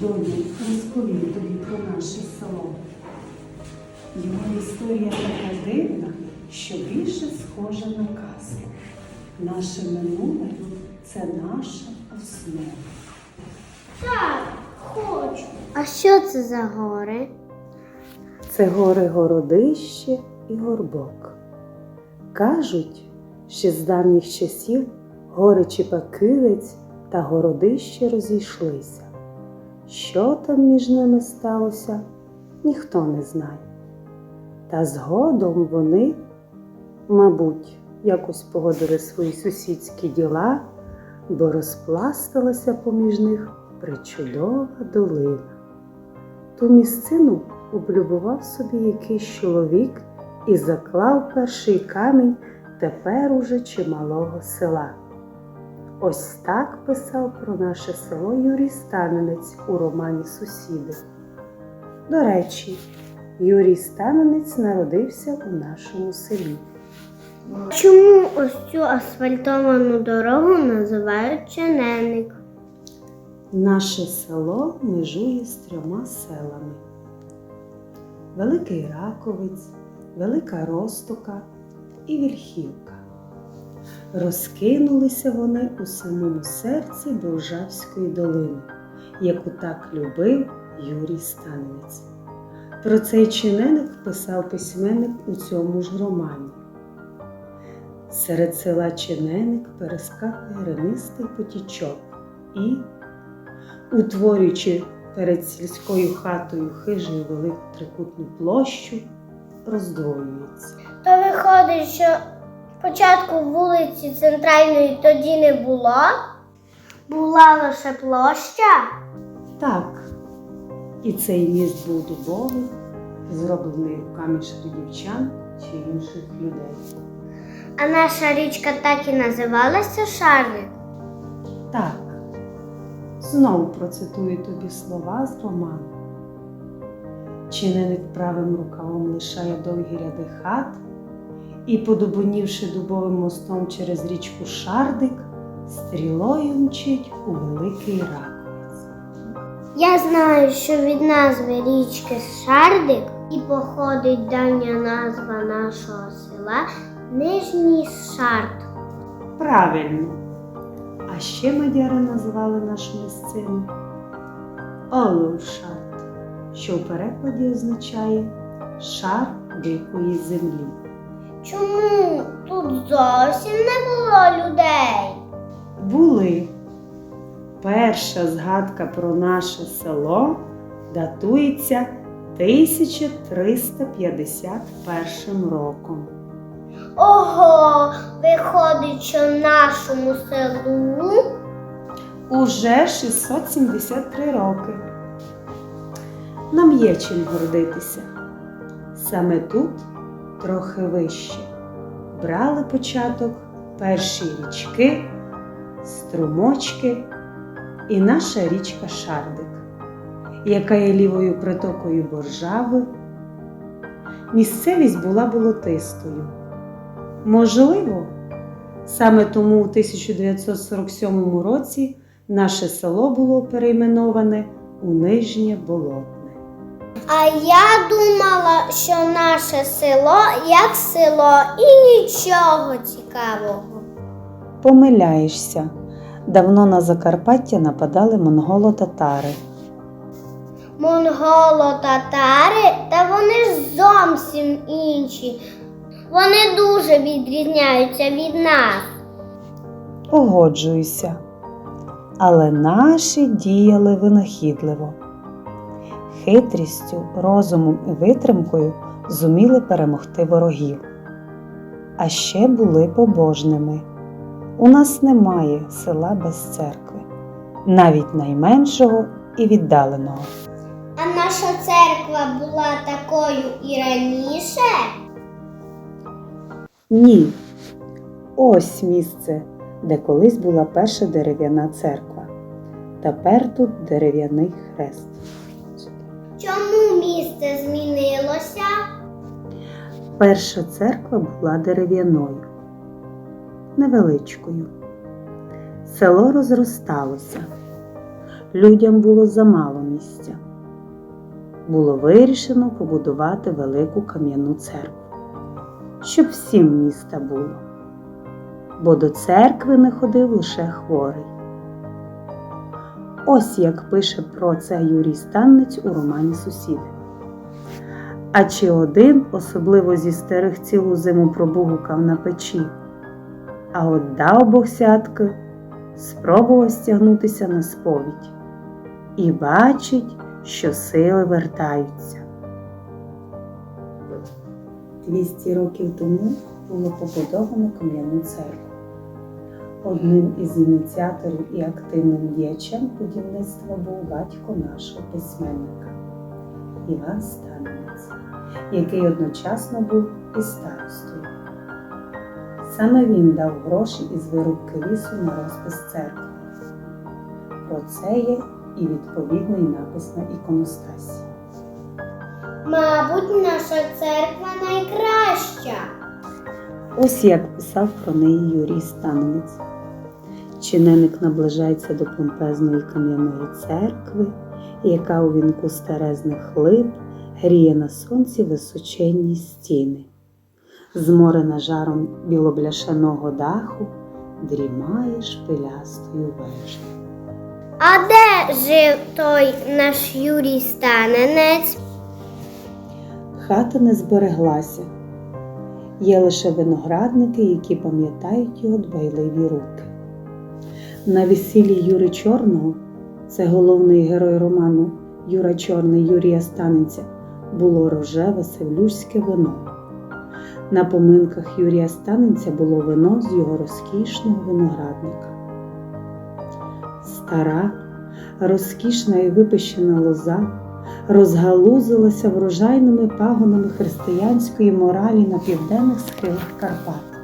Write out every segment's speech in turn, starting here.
Доню, розповім тобі про наше село? Його історія така дивна, що більше схожа на казку. Наше минуле це наша основа. Так, хочу. А що це за гори? Це гори Городище і Горбок. Кажуть, що з давніх часів гори Чіпакивець та Городище розійшлися. Що там між ними сталося, ніхто не знає. Та згодом вони, мабуть, якось погодили свої сусідські діла, бо розпласталася поміж них причудова долина. Ту місцину облюбував собі якийсь чоловік і заклав перший камінь тепер уже чималого села. Ось так писав про наше село Юрій Станенець у романі Сусіди. До речі, Юрій Станенець народився у нашому селі. Чому ось цю асфальтовану дорогу називають Чененик? Наше село межує з трьома селами: Великий Раковець, Велика Ростока і Вільхівка. Розкинулися вони у самому серці Болжавської долини, яку так любив Юрій Станець. Про цей чиненик писав письменник у цьому ж романі. Серед села Чиненик перескакує ренистий потічок і, утворюючи перед сільською хатою хижу велику трикутну площу, роздвоюється. То виходить, що спочатку вулиці центральної тоді не було? Була лише площа? Так, і цей міст був дубовий, зроблений руками шридівчан чи інших людей. А наша річка так і називалася Шарлик? Так, знову процитую тобі слова з роману. Чиненик правим рукавом лишає довгі ряди хат і, подобонівши дубовим мостом через річку Шардик, стрілою мчить у великий раковець. Я знаю, що від назви річки Шардик і походить давня назва нашого села Нижній Шарт. Правильно. А ще мадяри назвали нашу місцину Олушарт, що в перекладі означає шар дикої землі. Чому тут зовсім не було людей? Були. Перша згадка про наше село датується 1351 роком. Ого, виходить, що нашому селу Уже 673 роки. Нам є чим гордитися. Саме тут, трохи вище, брали початок перші річки, струмочки і наша річка Шардик, яка є лівою притокою Боржави. Місцевість була болотистою. Можливо, саме тому у 1947 році наше село було перейменоване у Нижнє Болотне. А я думала, що наше село як село і нічого цікавого. Помиляєшся. Давно на Закарпаття нападали монголо-татари. Монголо-татари, та вони ж зовсім інші. Вони дуже відрізняються від нас. Погоджуюся. Але наші діяли винахідливо. Хитрістю, розумом і витримкою зуміли перемогти ворогів. А ще були побожними. У нас немає села без церкви, навіть найменшого і віддаленого. А наша церква була такою і раніше. Ні. Ось місце, де колись була перша дерев'яна церква. Тепер тут дерев'яний хрест. Чому місце змінилося? Перша церква була дерев'яною, невеличкою. Село розросталося. людям було замало місця. Було вирішено побудувати велику кам'яну церкву, щоб всім міста було, бо до церкви не ходив лише хворий. Ось як пише про це Юрій Станнець у романі Сусіди. А чи один, особливо зі старих цілу зиму пробугукав на печі, а от дав Бог сядки, спробував стягнутися на сповідь і бачить, що сили вертаються. 200 років тому було побудовано кам'яну церкву. Одним із ініціаторів і активним діячем будівництва був батько нашого письменника Іван Станець, який одночасно був і старостою. Саме він дав гроші із вирубки лісу на розпис церкви. Про це є і відповідний напис на іконостасі. Мабуть, наша церква найкраща. Ось як писав про неї Юрій Станець. Чиненик наближається до помпезної кам'яної церкви, яка у вінку старезних лип гріє на сонці височенні стіни. Зморена жаром білобляшаного даху, дрімає шпилястою вежею. А де жив той наш Юрій Станенець? Хата не збереглася. Є лише виноградники, які пам'ятають його дбайливі руки. На весіллі Юри Чорного, це головний герой роману Юра Чорний Юрія Станенця, було рожеве севлюшське вино. На поминках Юрія Станенця було вино з його розкішного виноградника. Стара, розкішна і випищена лоза розгалузилася врожайними пагонами християнської моралі на південних схилах Карпат,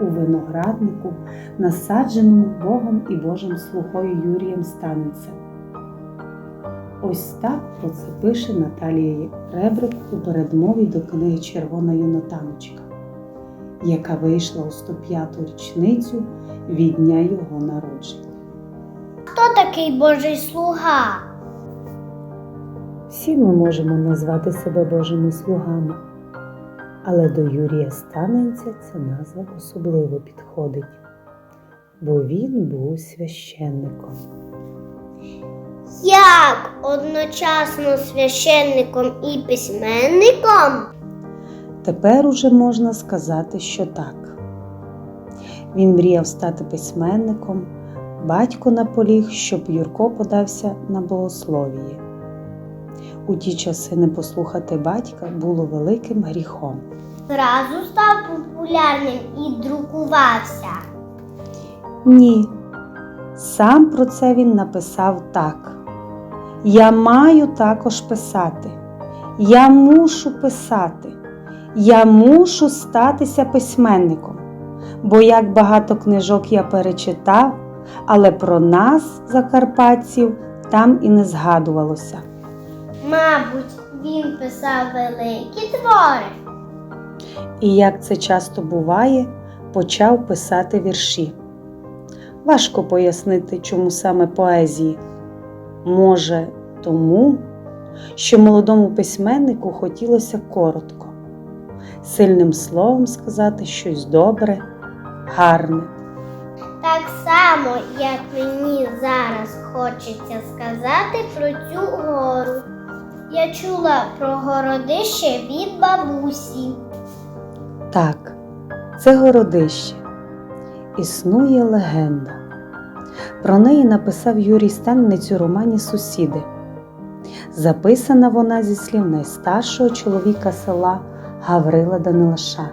у винограднику, насадженому Богом і Божим слугою Юрієм Станицем. Ось так про це пише Наталія Ребрик у передмові до книги Червона юнотаночка, яка вийшла у 105-ту річницю від дня його народження. Хто такий Божий слуга? Всі ми можемо назвати себе Божими слугами, але до Юрія Станенця ця назва особливо підходить, бо він був священником. Як одночасно священником і письменником? Тепер уже можна сказати, що так. Він мріяв стати письменником, батько наполіг, щоб Юрко подався на богословіє. У ті часи не послухати батька було великим гріхом. Зразу став популярним і друкувався. Ні. Сам про це він написав так. Я маю також писати. Я мушу писати. Я мушу статися письменником. Бо як багато книжок я перечитав, але про нас, закарпатців, там і не згадувалося. Мабуть, він писав великі твори. І як це часто буває, почав писати вірші. Важко пояснити, чому саме поезії. Може, тому, що молодому письменнику хотілося коротко, сильним словом сказати щось добре, гарне. Так само, як мені зараз хочеться сказати про цю гору. Я чула про городище від бабусі. Так, це городище. Існує легенда. Про неї написав Юрій Станнець у романі Сусіди. Записана вона зі слів найстаршого чоловіка села Гаврила Данилаша.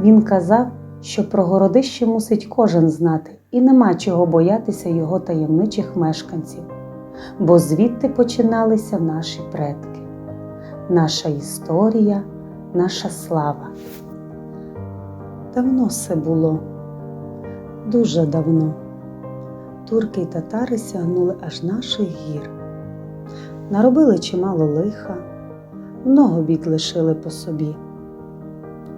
Він казав, що про городище мусить кожен знати, і нема чого боятися його таємничих мешканців, бо звідти починалися наші предки, наша історія, наша слава. Давно все було, дуже давно. Турки й татари сягнули аж наших гір. Наробили чимало лиха, много бід лишили по собі.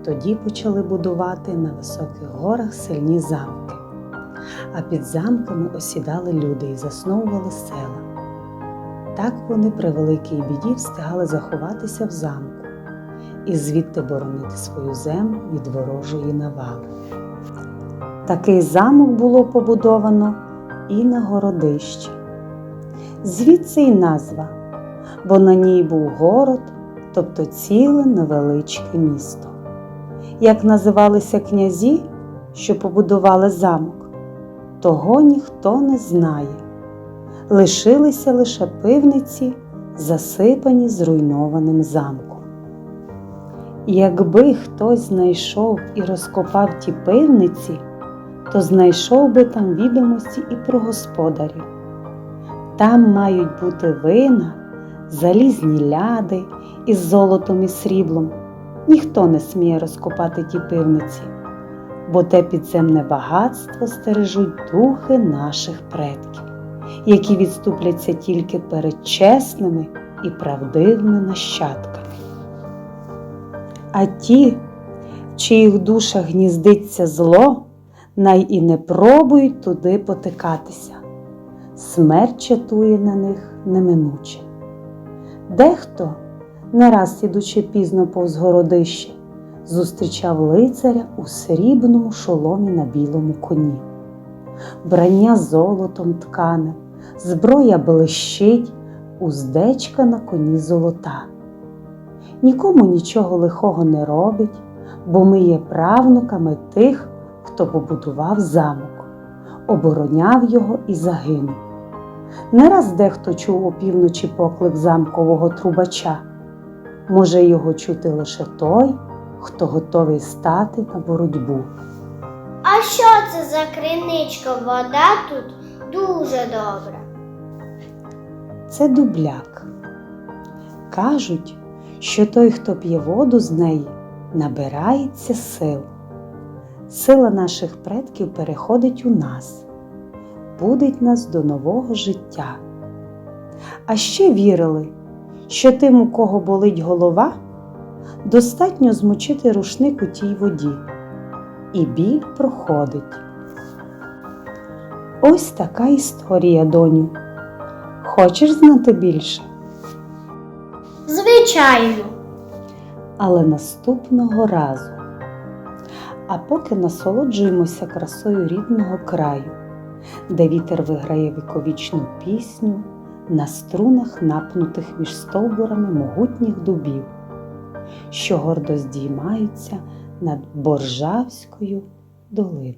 Тоді почали будувати на високих горах сильні замки. а під замками осідали люди і засновували села. Так вони при великій біді встигали заховатися в замку і звідти боронити свою землю від ворожої навали. Такий замок було побудовано і на городищі. Звідси й назва, бо на ній був город, тобто ціле невеличке місто. Як називалися князі, що побудували замок, того ніхто не знає. Лишилися лише пивниці, засипані зруйнованим замком. Якби хтось знайшов і розкопав ті пивниці, то знайшов би там відомості і про господарів. Там мають бути вина, залізні ляди із золотом і сріблом. Ніхто не сміє розкопати ті пивниці, бо те підземне багатство стережуть духи наших предків, які відступляться тільки перед чесними і правдивими нащадками. А ті, в чиїх душах гніздиться зло, най і не пробують туди потикатися. Смерть чатує на них неминуче. Дехто, не раз ідучи пізно повз городище, зустрічав лицаря у срібному шоломі на білому коні. Брання золотом ткане, зброя блищить, уздечка на коні золота. Нікому нічого лихого не робить, бо ми є правнуками тих, хто побудував замок, обороняв його і загинув. Не раз дехто чув опівночі поклик замкового трубача. Може його чути лише той, хто готовий стати на боротьбу. Що це за криничка? Вода тут дуже добра. Це дубляк. Кажуть, що той, хто п'є воду з неї, набирається сил. Сила наших предків переходить у нас, будить нас до нового життя. А ще вірили, що тим, у кого болить голова, достатньо змочити рушник у тій воді, і біль проходить. Ось така історія, доню. Хочеш знати більше? Звичайно. але наступного разу. А поки насолоджуємося красою рідного краю, де вітер виграє віковічну пісню на струнах, напнутих між стовбурами могутніх дубів, що гордо здіймаються над Боржавською долиною.